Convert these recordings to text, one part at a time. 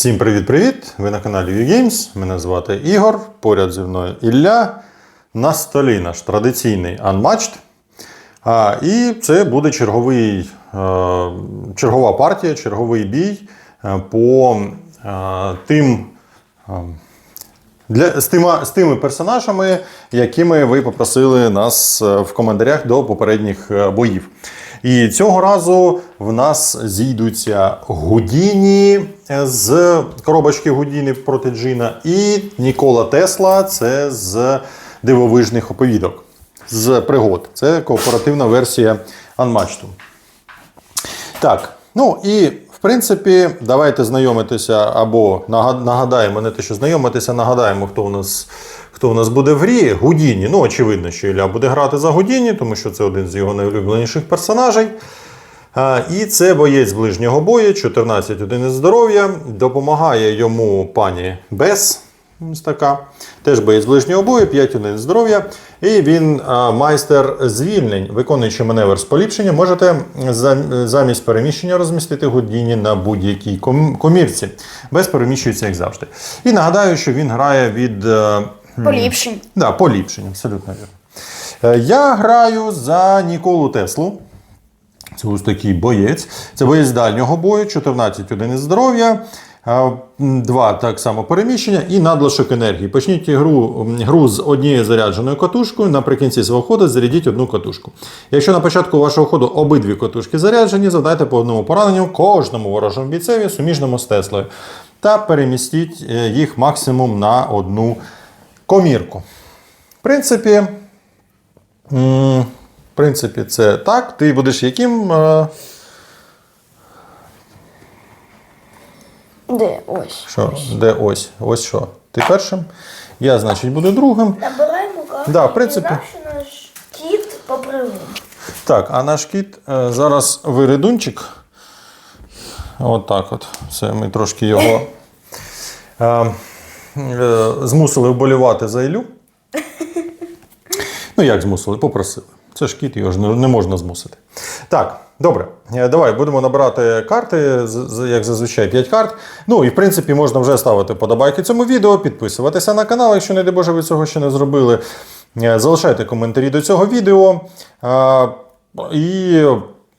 Всім привіт-привіт! Ви на каналі VGames. Мене звати Ігор. Поряд зі мною Ілля. На столі наш традиційний Unmatched. А, і це буде черговий, е, чергова партія, черговий бій е, по е, тим. для, з, тима, з тими персонажами, якими ви попросили нас в коментарях до попередніх боїв. І цього разу в нас зійдуться Гудіні з коробочки Гудіні проти Джина, і Нікола Тесла це з дивовижних оповідок, з пригод. Це кооперативна версія Unmatched. Так, ну і в принципі, давайте знайомитися або нагадаємо, не те, що знайомитися, нагадаємо, хто у нас. Хто у нас буде в грі? Гудіні. Ну, очевидно, що Ілля буде грати за Гудіні, тому що це один з його найулюбленіших персонажей. І це боєць ближнього бою, 14 одиниць здоров'я. Допомагає йому пані Бес. Така. Теж боєць ближнього бою, 5 одиниць здоров'я. І він майстер звільнень, виконуючи маневр з поліпшення, можете зам- замість переміщення розмістити Гудіні на будь-якій комірці. Без переміщується, як завжди. І нагадаю, що він грає від. Е, Поліпшень. Да, поліпшення, абсолютно вірно. Е, Я граю за Ніколу Теслу. Це ось такий боєць. Це боєць дальнього бою, 14 одиниць здоров'я, 2 так само переміщення і надлишок енергії. Почніть гру, гру з однією зарядженою катушкою. Наприкінці свого ходу зарядіть одну катушку. Якщо на початку вашого ходу обидві катушки заряджені, завдайте по одному пораненню кожному ворожому бійцеві, суміжному з Теслою. Та перемістіть е, їх максимум на одну комірку. В принципі, в принципі, це так. Ти будеш яким? е, Де? Ось. Що? Де ось? Ось що? Ти першим? Я, значить, буду другим. Набираємо карту. Да, в принципі. Інакше наш кіт попливе. Так, а наш кіт е, зараз виридунчик. От так от. Все, ми трошки його е, змусили вболівати за Ілю. Ну, як змусили? Попросили. Це ж кіт, його ж не, можна змусити. Так, добре. Е, Давай будемо набирати карти, як зазвичай, 5 карт. Ну і в принципі можна вже ставити подобайки цьому відео, підписуватися на канал, якщо не дай Боже, ви цього ще не зробили. Е, Залишайте коментарі до цього відео. І,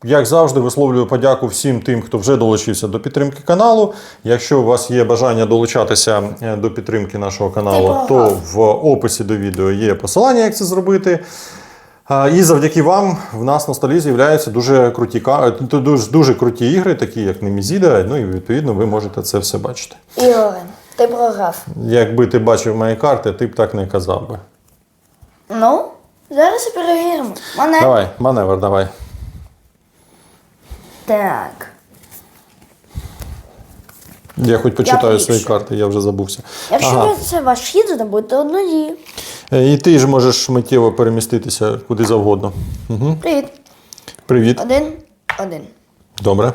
як завжди, висловлюю подяку всім тим, хто вже долучився до підтримки каналу. Якщо у вас є бажання долучатися е, до підтримки нашого каналу, то в описі до відео є посилання, як це зробити. І завдяки вам в нас на столі з'являються дуже круті е, дуже, дуже круті ігри, такі як Немізіда. Ну і відповідно ви можете це все бачити. Ігоре, ти програв. Якби ти бачив мої карти, ти б так не казав би. Ну, зараз і перевіримо. Мене. Давай, маневр, давай. Так. Я хоч почитаю свої карти, я вже забувся. Якщо Ага. це ваш хід, здобудьте одну дію. Е, І ти ж можеш миттєво переміститися куди завгодно. Угу. Привіт. Привіт. Один, один. Добре.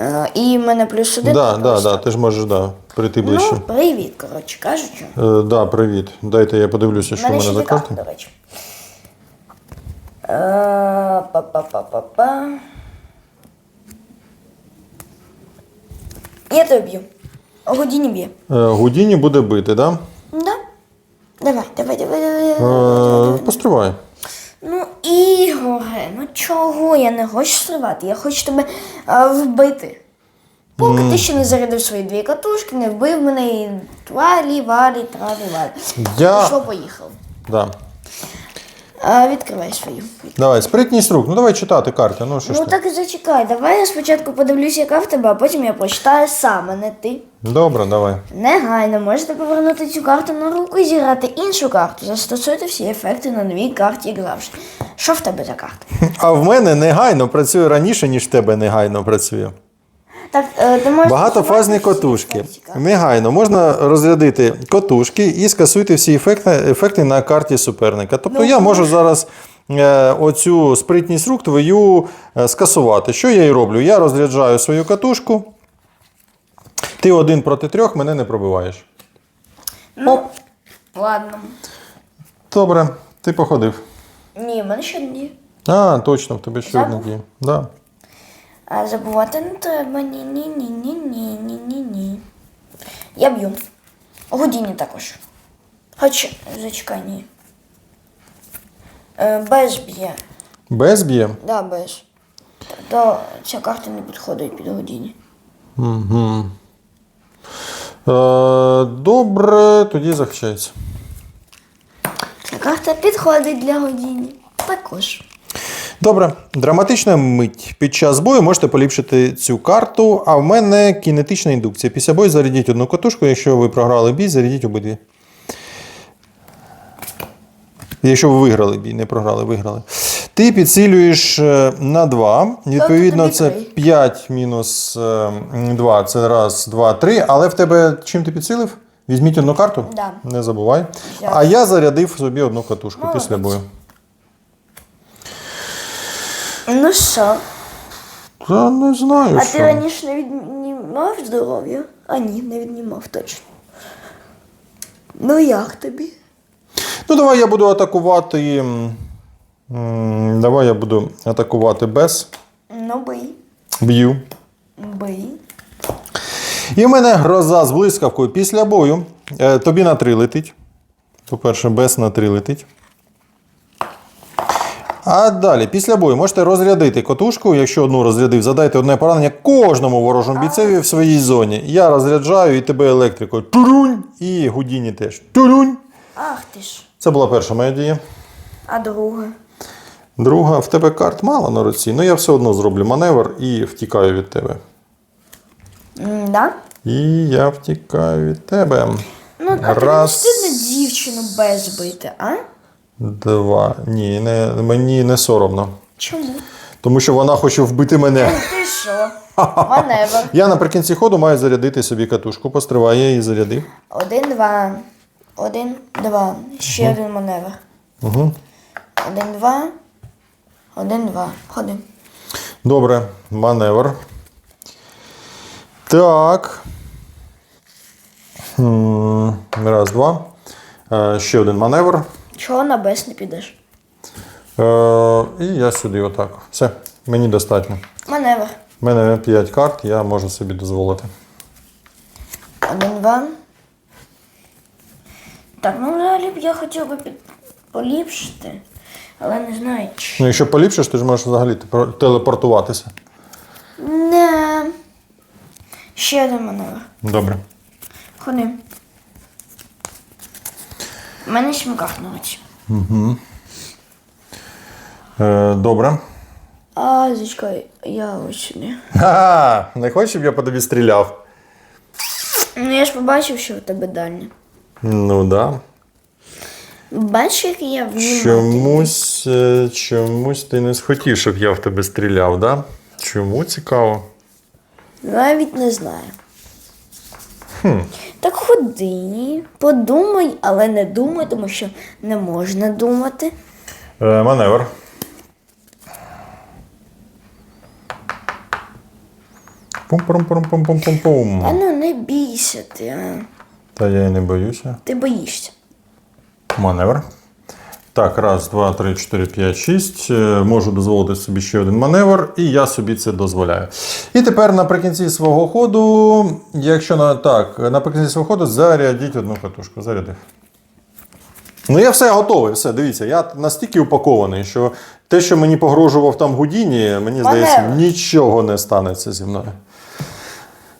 Е, і в мене плюс один. Да, да, да, ти ж можеш да, прийти ближче. Ну, привіт, коротше кажучи. Е, да, привіт. Дайте я подивлюся, що в мене ще за карти. до речі. Е, Па-па-па-па-па. Я тебе б'ю. Годіні б'є. Е, Гудіні буде бити, да? Да? Давай, давай, давай, давай. давай. Е, постривай. Ну, Ігоре, ну чого я не хочу сливати? Я хочу тебе а, вбити. Поки ти ще не зарядив свої дві катушки, не вбив мене і твалі, валі, траві, валі. Я- Пішло, поїхав. Да. А, відкривай свою. Давай, спритність рук. Ну давай читати карти. Ну що ж Ну ти? так і зачекай, давай я спочатку подивлюсь, яка в тебе, а потім я прочитаю сам, а не ти. Добре, давай. Негайно можете повернути цю карту на руку і зіграти іншу карту. Застосуйте всі ефекти на новій карті гравші. Що в тебе за карта? А в мене негайно працює раніше, ніж в тебе негайно працює. Так, е, ти можеш Багатофазні котушки. Негайно можна розрядити котушки і скасуйте всі ефекти, ефекти на карті суперника. Тобто Ну, я можу зараз е, оцю спритність рук твою е, скасувати. Що я і роблю? Я розряджаю свою катушку. Ти один проти трьох мене не пробиваєш. Ну, ладно. Добре, ти походив. Ні, в мене ще ні. А, точно, в тебе ще Забув? дія. Да. А забувати не треба. Ні, ні, ні, ні, ні, ні, ні, ні. Я б'ю. Годіні також. Хоч, зачекай, ні. Е, без б'є. Без б'є. Да, без. То ця карта не підходить під годіні. Угу. Е, добре, тоді захищається. Ця карта підходить для годіні. Також. Добре, драматична мить. Під час бою можете поліпшити цю карту, а в мене кінетична індукція. Після бою зарядіть одну катушку, якщо ви програли бій, зарядіть обидві. Якщо ви виграли бій, не програли, виграли. Ти підсилюєш е, на 2. Відповідно, це 5 мінус 2. Це раз, два, три. Але в тебе чим ти підсилив? Візьміть одну карту. Да. Не забувай. Взяв. А я зарядив собі одну катушку Молодець. після бою. Ну що? Та не знаю. А що. ти раніше не віднімав здоров'я? А ні, не віднімав точно. Ну як тобі? Ну, давай я буду атакувати. Давай я буду атакувати без. Ну бий. Б'ю. Бий. І в мене гроза з блискавкою після бою. Е, тобі на 3 летить. По-перше, без на 3 летить. А далі, після бою, можете розрядити котушку. Якщо одну розрядив, задайте одне поранення кожному ворожому бійцеві в своїй зоні. Я розряджаю і тебе електрикою. Турунь! І Гудіні теж. Турунь! Ах ти ж. Це була перша моя дія. А друга? Друга, в тебе карт мало на руці, але я все одно зроблю маневр і втікаю від тебе. М, да? І я втікаю від тебе. Ну, а тобі не Раз. стидно дівчину без бити, а? Два. Ні, не, мені не соромно. Чому? Тому що вона хоче вбити мене. Ти що? Маневр. Я наприкінці ходу маю зарядити собі катушку. Постривай, я її зарядив. Один, два. Один, два. Ще один маневр. Угу. Один, два. Один, два. Ходи. Добре, маневр. Так. Раз, два. Е, Ще один маневр. Чого на без не підеш? Е, І я сюди отак. Все, мені достатньо. Маневр. У мене 5 карт, я можу собі дозволити. Один, два. Так, ну взагалі б я хотів би під... поліпшити, але не знаю. чи- Ну, якщо поліпшиш, ти ж можеш взагалі тепер телепортуватися. Не. Ще один маневр. Добре. Ходи. У мене карт на руці. Е, добре. А, зачекай, я ось сюди. Ха, не хочеш, щоб я по тобі стріляв? Ну я ж побачив, що в тебе дальня. Ну да. Бачиш, як я вмію. Чомусь, е, чомусь ти не схотів, щоб я в тебе стріляв, да? Чому цікаво? Навіть не знаю. Так ходи, подумай, але не думай, тому що не можна думати. Е, маневр. Пум-пум-пум-пум-пум-пум. А ну не бійся ти, а. Та я і не боюся. Ти боїшся. Маневр. Так, раз, два, три, чотири, п'ять, шість. Е, Можу дозволити собі ще один маневр, і я собі це дозволяю. І тепер наприкінці свого ходу, якщо на так, наприкінці свого ходу зарядіть одну катушку. Зарядив. Ну, я все готовий, все, дивіться, я настільки упакований, що те, що мені погрожував там Гудіні, мені здається, нічого не станеться зі мною.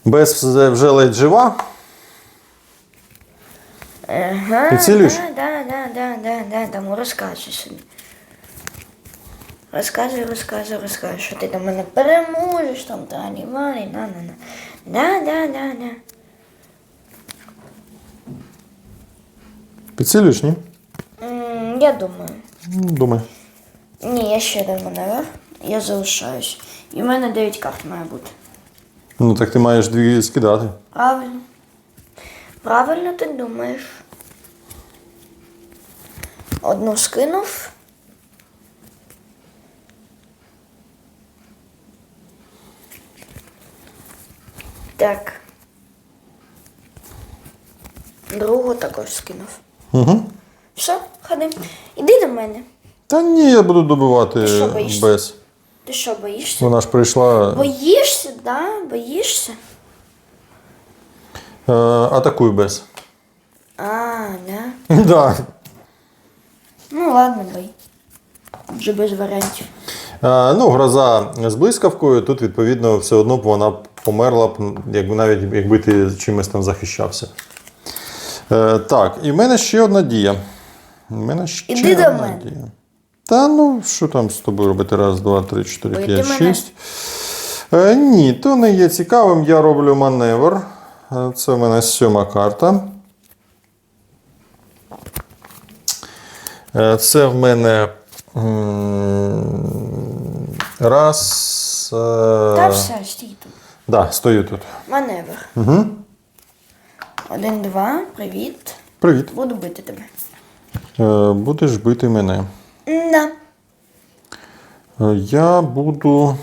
Без вже- вже ледь жива. Ага. Підсилюєш? Да, да, да, да, да, да, там розказуй собі. Розказуй, розказуй, розказуй, що ти там мене переможеш, там далі, валі, на, на, на. Да, да, да, да. Підсилюєш, ні? М, Я думаю. Ну, Думай. Ні, я ще один маневр. Я залишаюсь. І в мене 9 карт має бути. Ну так ти маєш дві скидати. Правильно. Правильно ти думаєш. Одну скинув. Так. Другу також скинув. Угу. Все, ходи. Іди до мене. Та ні, я буду добивати Ти що, боїшся? без. Ти що, боїшся? Вона ж прийшла. Боїшся, да? Боїшся? Е, атакуй без. А, да. Да. Ну ладно, бий. Вже без варіантів. Е, ну, гроза з блискавкою, тут, відповідно, все одно б вона померла б, якби навіть якби ти чимось там захищався. Е, так, і в мене ще одна дія. У мене ще Іди до одна мене. дія. Та ну, що там з тобою робити? Раз, два, три, чотири, Бити п'ять, мене? шість. Е, ні, то не є цікавим. Я роблю маневр. Е, Це в мене сьома карта. Це в мене раз. е, Та все, стій тут. Да, стою тут. Маневр. Угу. Один, два, привіт. Привіт. Буду бити тебе. Е, Будеш бити мене. Да. Е, Я буду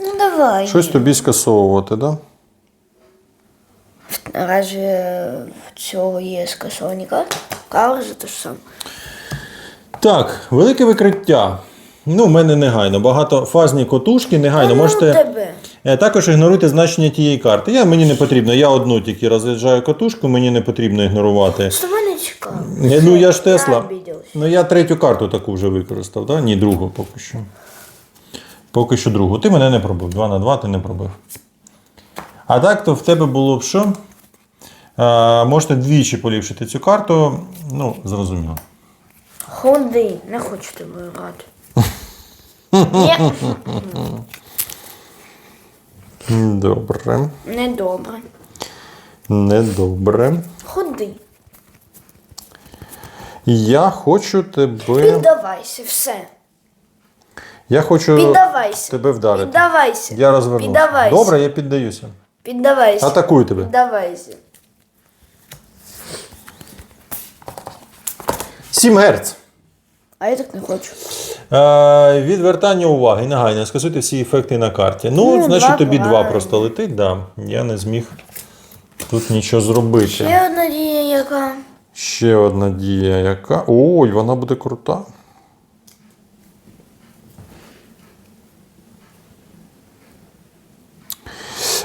Ну давай. щось тобі скасовувати, да? Разве в цього є скасовані карти? Кавер за те ж саме. Так, велике викриття. Ну, в мене негайно. Багатофазні котушки, негайно. Можете. Е, також ігноруйте значення тієї карти. Я, мені не потрібно. Я одну тільки розряджаю котушку, мені не потрібно ігнорувати. Цікаво. Е, Ну, я ж Тесла. Ну, я третю карту таку вже використав, да? Ні, другу поки що. Поки що другу. Ти мене не пробив. 2 на 2 ти не пробив. А так, то в тебе було б що? А, можете двічі поліпшити цю карту. Ну, зрозуміло. Ходи, не хочу тебе грати. Ні, Добре. недобре. Недобре. Ходи. Я хочу тебе. Піддавайся, все. Я хочу Піддавайся. тебе вдарити. Піддавайся. Я розвернусь. Піддавайся. Добре, я піддаюся. Піддавайся. Атакую тебе. Піддавайся. 7 Гц. А я так не хочу. Е, відвертання уваги. Негайно. Скасуйте всі ефекти на карті. Ну, Ну, значить, два тобі два правильно. просто летить, да. Я не зміг тут нічого зробити. Ще одна дія, яка. Ще одна дія, яка. Ой, вона буде крута.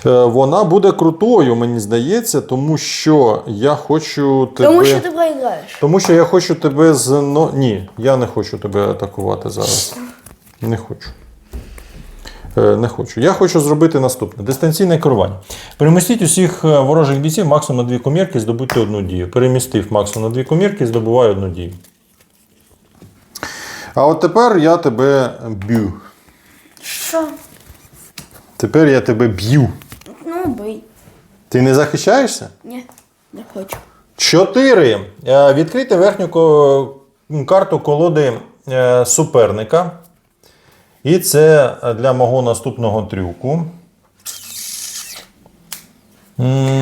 Вона буде крутою, мені здається, тому що я хочу тебе. Тому що ти проіграєш. Тому що я хочу тебе з. Ну, ні, я не хочу тебе атакувати зараз. Не хочу. Е, Не хочу. Я хочу зробити наступне: дистанційне керування. Перемістіть усіх е, ворожих бійців максимум на дві комірки, здобудьте одну дію. Перемістив максимум на дві комірки, здобуваю одну дію. А от тепер я тебе б'ю. Що? Тепер я тебе б'ю. Ну, бий. Ти не захищаєшся? Ні, не хочу. Чотири. Е, Відкрийте верхню карту колоди е, суперника. І це для мого наступного трюку.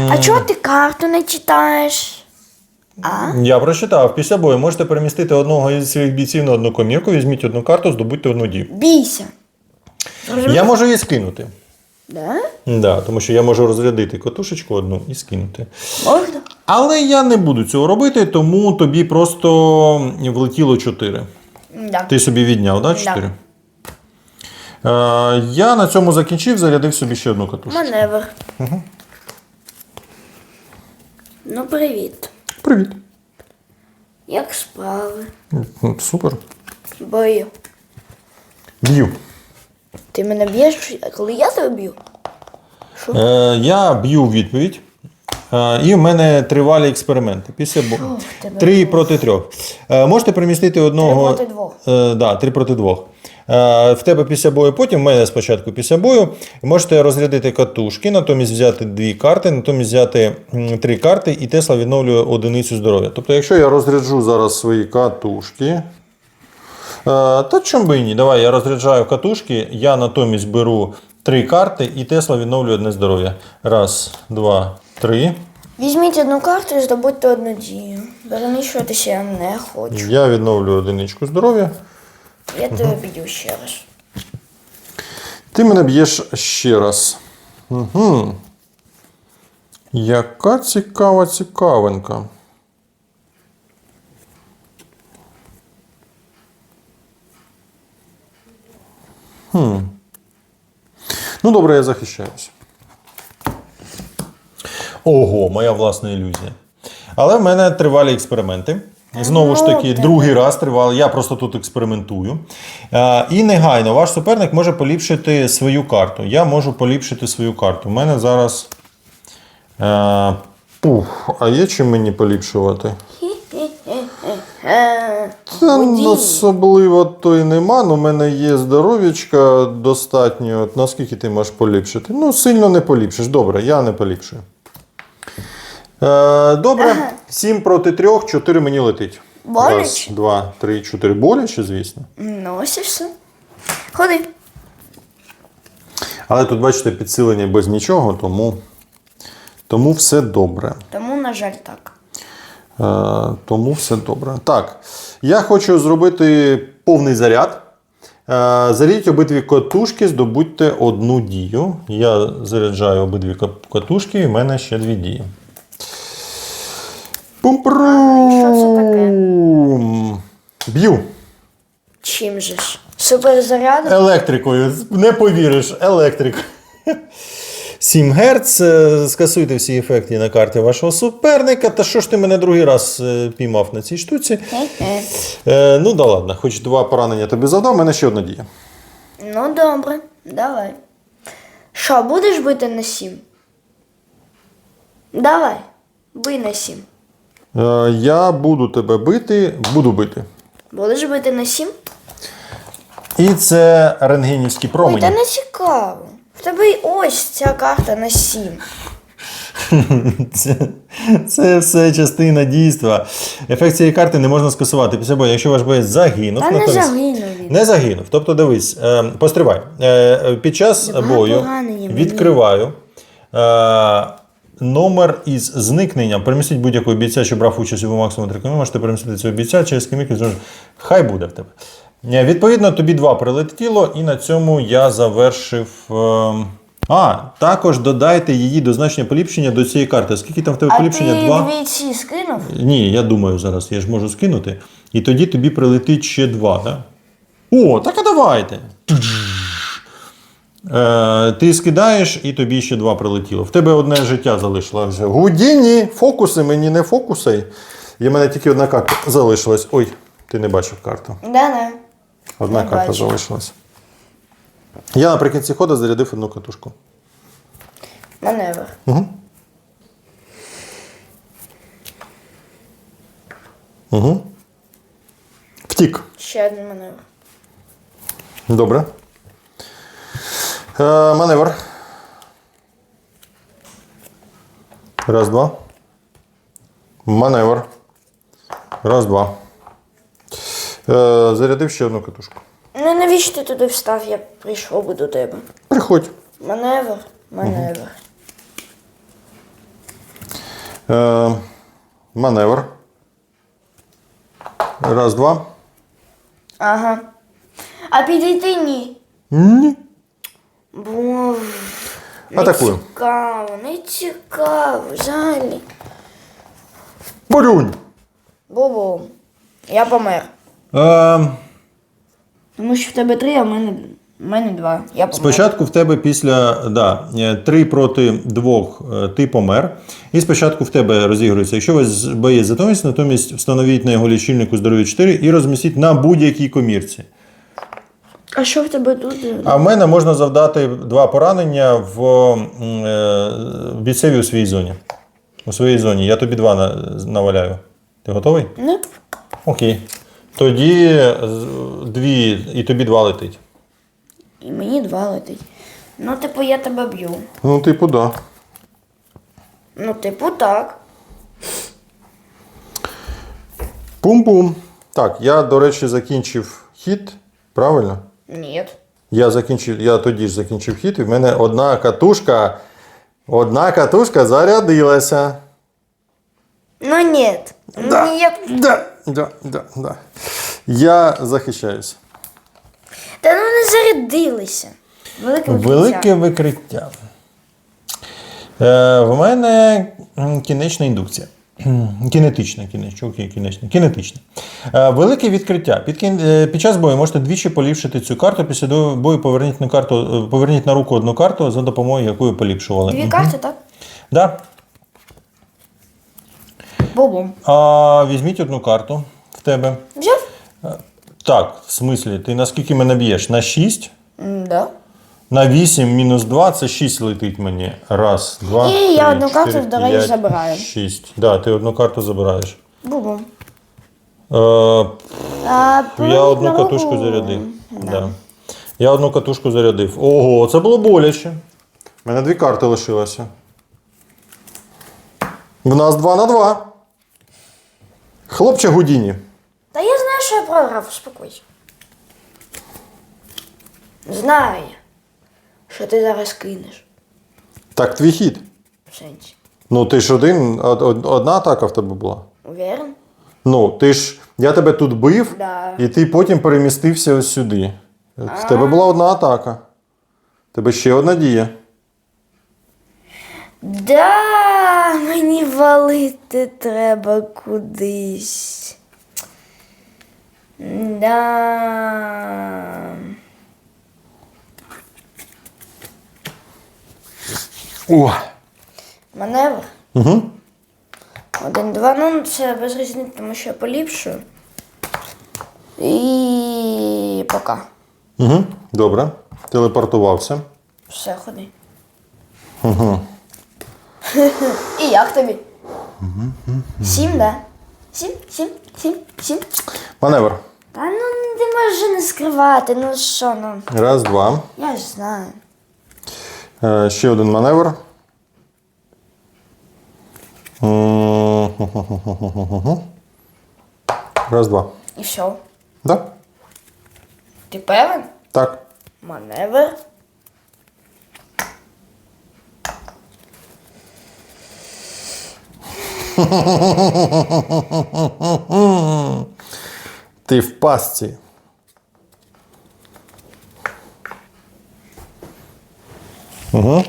А чого ти карту не читаєш? А? Я прочитав. Після бою можете перемістити одного із своїх бійців на одну комірку, візьміть одну карту, здобудьте одну дію. Бійся. Я можу її скинути. Да? Да, тому що я можу розрядити котушечку одну і скинути. Можна? Але я не буду цього робити, тому тобі просто влетіло 4. Да. Ти собі відняв, да, 4? Е, я на цьому закінчив, зарядив собі ще одну катушку. Маневр. Ну, привіт. Привіт. Як справи? Супер. Бою. Б'ю. Ти мене б'єш, коли я тебе б'ю? Що? Е, я б'ю відповідь. Е, і в мене тривалі експерименти. Після бо... Тебе Три проти трьох. Е, можете примістити одного. Три проти двох. Е, да, три проти двох. Е, в тебе після бою, потім в мене спочатку після бою. Можете розрядити катушки, натомість взяти дві карти, натомість взяти м, три карти, і Тесла відновлює одиницю здоров'я. Тобто, якщо я розряджу зараз свої катушки. Е, Та чому би і ні? Давай я розряджаю катушки, я натомість беру три карти, і Тесла відновлює одне здоров'я. Раз, два, три. Візьміть одну карту і здобудьте одну дію. Переміщуватися я не хочу. Я відновлюю одиничку здоров'я. Я тебе б'ю ще раз. Ти мене б'єш ще раз. Угу. Яка цікава цікавинка. Ну, добре, я захищаюся. Ого, моя власна ілюзія. Але в мене тривалі експерименти. Знову ж таки, другий раз тривали. Я просто тут експериментую. Е, і негайно ваш суперник може поліпшити свою карту. Я можу поліпшити свою карту. У мене зараз. Е, пух, а є чим мені поліпшувати? Водій. особливо то й нема. але У мене є здоров'ячка достатньо. От Наскільки ти можеш поліпшити? Ну, сильно не поліпшиш. Добре, я не поліпшую. Е, добре, 7 проти 3, 4 мені летить. Раз, два, три, чотири. Боляче, звісно. Ну, ось і все. Ходи. Але тут, бачите, підсилення без нічого, тому, тому все добре. Тому, на жаль, так. Е, тому все добре. Так, я хочу зробити повний заряд. Е, Зарядіть обидві катушки, здобудьте одну дію. Я заряджаю обидві катушки, і в мене ще дві дії. Пум-прум. Б'ю. Чим же ж? Суперзарядом? Електрикою. Не повіриш, електрик. 7 Гц. Е, Скасуйте всі ефекти на карті вашого суперника. Та що ж ти мене другий раз е, піймав на цій штуці? Е, ну да ладно, хоч два поранення тобі завдав, у мене ще одна дія. Ну, добре, давай. Що, будеш бити на сім? Давай, бий на сім. Е, я буду тебе бити, буду бити. Будеш бити на сім? І це рентгенівські Ой, промені. та не цікаво. В тебе й ось ця карта на сім. Це, це все частина дійства. Ефект цієї карти не можна скасувати після бою. Якщо ваш боєць загинув, Та не натомість- загинув він. Не загинув. Тобто, дивись, е, постривай. Е, е, під час Два бою мені. відкриваю е, номер із зникненням. Перемістіть будь-якого бійця, що брав участь у максимум трикомі, можете перемістити цього бійця через кіміки. Хай буде в тебе. Відповідно, тобі два прилетіло, і на цьому я завершив. е, а, також додайте її до значення поліпшення до цієї карти. Скільки там в тебе А поліпшення? ти Два? дві скинув? Ні, я думаю зараз, я ж можу скинути. І тоді тобі прилетить ще два, так? О, так а давайте. Е, ти скидаєш, і тобі ще два прилетіло. В тебе одне життя залишилося. Гудіні, фокуси мені не фокуси. І в мене тільки одна карта залишилась. Ой, ти не бачив карту. Да-да. Одна карта залишилась. Я наприкінці ходу зарядив одну катушку. Маневр. Угу. Угу. Втік. Ще один маневр. Добре. Е, маневр. Раз, два. Маневр. Раз, два. Е, зарядив ще одну катушку. Ну навіщо ти туди встав? Я прийшов би до тебе. Приходь. Маневр, маневр. Е, маневр. Раз, два. Ага. А підійти ні. Ні. Бо не цікаво, не цікаво, взагалі. Борюнь. Бо-бо. Я помер. Е, Тому що в тебе три, а в мене, в мене два. Я помер. Спочатку в тебе після да, 3 проти 2 ти помер. І спочатку в тебе розігрується. Якщо ви з- боєць затомість, натомість встановіть на його лічильнику здоров'я 4 і розмістіть на будь-якій комірці. А що в тебе тут? А в мене можна завдати два поранення в м, е, бійцеві у своїй зоні. У своїй зоні. Я тобі два на- наваляю. Ти готовий? Не? Окей. Тоді дві, і тобі два летить. І мені два летить. Ну, типу, я тебе б'ю. Ну, типу, да. Ну, типу, так. Пум-пум. Так, я, до речі, закінчив хід. Правильно? Ні. Я закінчив, я тоді ж закінчив хід, і в мене одна катушка. Одна катушка зарядилася. Ну, ні. Да. Ні. Да, да, да, да. Я захищаюся. Та ну не зарядилися. Велике Велике викриття. Е, в мене кінечна індукція. Кінетичне, кінечне, окей, кінечне, кінетичне. Е, велике відкриття. Під, кін- е, під час бою можете двічі поліпшити цю карту. Після бою поверніть на, карту, е, поверніть на руку одну карту, за допомогою якої поліпшували. Дві карти, так? Да. Бобом. А, візьміть одну карту в тебе. Взяв? Так, в смислі, ти наскільки мене б'єш? На 6? М, Да. На 8 мінус 2 це 6 летить мені. Раз, два. І три, я одну карту, чотири, до речі, п'ять, забираю. Шість. Да, ти одну карту забираєш. Бобом. Е, А, я одну на катушку зарядив. Да. Я одну катушку зарядив. Ого, це було боляче. У мене дві карти лишилося. В нас 2 на 2. Хлопче Гудіні. Та я знаю, що я програв, успокойся. Знаю я, що ти зараз кинеш. Так, твій хід. В сенсі. Ну, ти ж один, од- од- одна атака в тебе була. Уверен? Ну, ти ж. Я тебе тут бив, Да. і ти потім перемістився ось сюди. В тебе була одна атака. В тебе ще одна дія. Да, мені валити треба кудись. Да. О! Маневр. Угу. Один-два. Ну, це без різниці, тому що я поліпшую. І пока. Угу. Добре. Телепортувався. Все, ходи. І як тобі? Сім, да? Сім, сім, сім, сім. Маневр. Та ну ти можеш же не скривати, ну що, ну. Раз, два. Я ж знаю. Е, ще один маневр. Раз, два. І все. Да? Ти певен? Так. Маневр. Ти в пастці. Угу.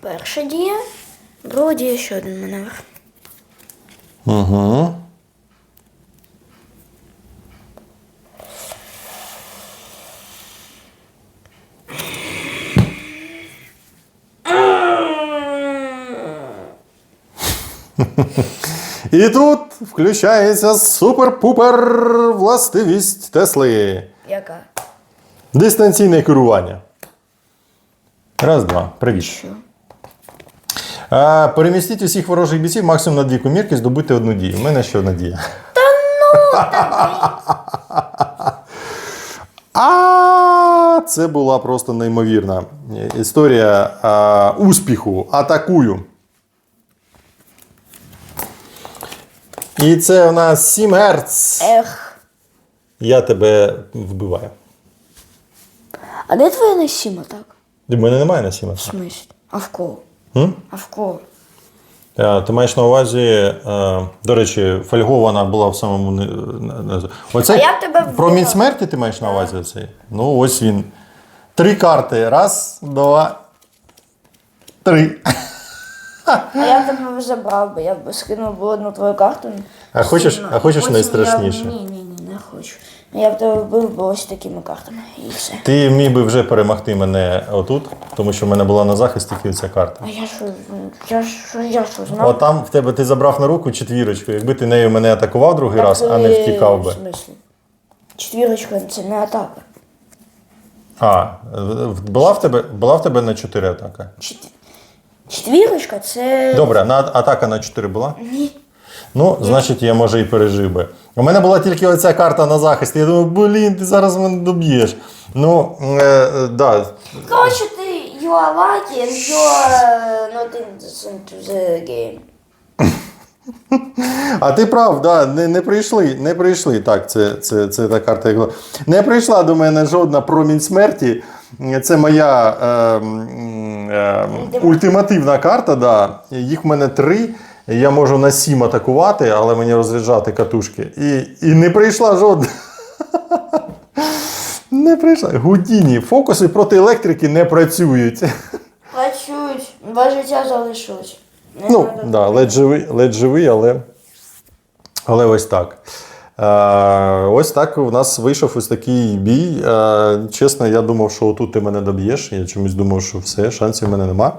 Перша дія. Друга дія ще один маневр. Угу. І тут включається супер-пупер властивість Тесли. Яка? Дистанційне керування. Раз, два. Привіт. А, перемістіть усіх ворожих бійців максимум на дві комірки, здобути одну дію. У мене ще одна дія. А це була просто неймовірна історія а, успіху. Атакую. І це у нас 7 Гц. Ех. Я тебе вбиваю. А де твоя насіма так? У мене немає на 7 В смислі? А в кого? М? А в кого? Е, Ти маєш на увазі, е, до речі, фольгована була в самому ни- на- на- Оце А я тебе вбила. промінь смерті ти маєш на увазі цей? Ну, ось він. Три карти. Раз, два, три. А я б тебе забрав би, я б скинув би одну твою карту. А хочеш, а хочеш Потім найстрашніше? Я... Ні, ні, ні, не хочу. Я б тебе вбив би ось такими картами. І все. Ти міг би вже перемогти мене отут, тому що в мене була на захисті тільки ця карта. А я що, я що, я що знав? От там в тебе ти забрав на руку четвірочку. Якби ти нею мене атакував другий раз, а не е, втікав би. В смислі? Четвірочка це не атака. А, е, була в тебе, була в тебе на 4 атака? Чет... Четвірочка це. Добре, на атака на 4 була? Ні. Ну, значить, я може і пережив би. У мене була тільки оця карта на захист. Я думаю, блін, ти зараз мене доб'єш. Ну, е, е, да. Коротше, ти you are lucky and you are not into the game. А ти прав, да, не, не прийшли, не прийшли. Так, це, це, це та карта. як була. Не прийшла до мене жодна промінь смерті. Це моя е, е, ультимативна карта. Да. Їх в мене три. Я можу на сім атакувати, але мені розряджати катушки. І, і не прийшла жодна. Не прийшла. Гудіні, фокуси проти електрики не працюють. Працюють, два життя залишилось. Ну, да, ледь живий, ледь живий, але, але ось так. Е, ось так у нас вийшов ось такий бій. Е, чесно, я думав, що тут ти мене доб'єш. Я чомусь думав, що все, шансів в мене нема.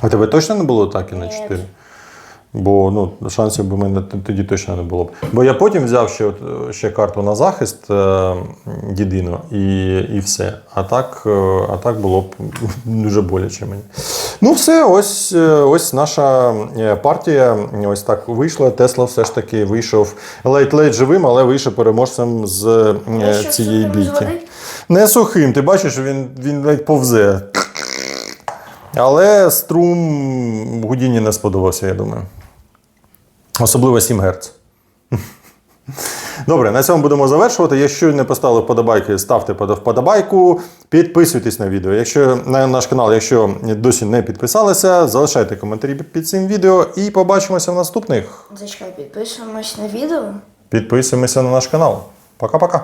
А тебе точно не було так і на Ні. 4? Бо ну, шансів би мене тоді точно не було б. Бо я потім взяв ще, от, е, ще карту на захист е, єдину і, і все. А так, е, а так було б дуже боляче мені. Ну, все, ось, е, ось наша е, партія. Ось так вийшла. Тесла все ж таки вийшов ледь-ледь живим, але вийшов переможцем з е, цієї бійки. Не сухим, ти бачиш, він, він ледь повзе. Але струм Гудіні не сподобався, я думаю. Особливо 7 Гц. Добре, на цьому будемо завершувати. Якщо не поставили вподобайки, ставте вподобайку, підписуйтесь на відео. Якщо на наш канал, якщо досі не підписалися, залишайте коментарі під цим відео і побачимося в наступних. Зачекай, підписуємось на відео. Підписуємося на наш канал. Пока-пока.